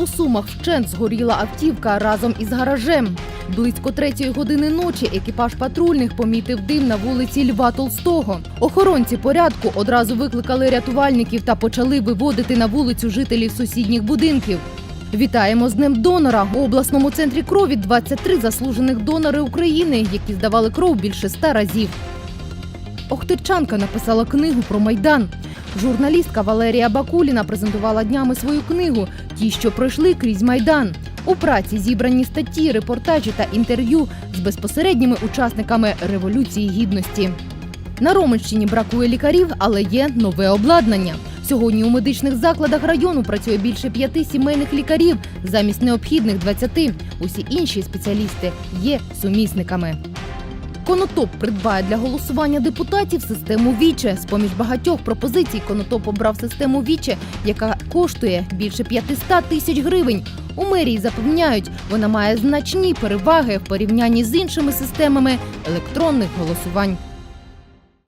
У Сумах вщент згоріла автівка разом із гаражем. Близько третьої години ночі екіпаж патрульних помітив дим на вулиці Льва Толстого. Охоронці порядку одразу викликали рятувальників та почали виводити на вулицю жителів сусідніх будинків. Вітаємо з Днем донора у обласному центрі крові 23 заслужених донори України, які здавали кров більше ста разів. Охтирчанка написала книгу про майдан. Журналістка Валерія Бакуліна презентувала днями свою книгу Ті, що пройшли крізь майдан. У праці зібрані статті, репортажі та інтерв'ю з безпосередніми учасниками революції гідності. На Роменщині бракує лікарів, але є нове обладнання. Сьогодні у медичних закладах району працює більше п'яти сімейних лікарів замість необхідних 20. Усі інші спеціалісти є сумісниками. Конотоп придбає для голосування депутатів систему Віче. З поміж багатьох пропозицій Конотоп обрав систему Віче, яка коштує більше 500 тисяч гривень. У мерії запевняють, вона має значні переваги в порівнянні з іншими системами електронних голосувань.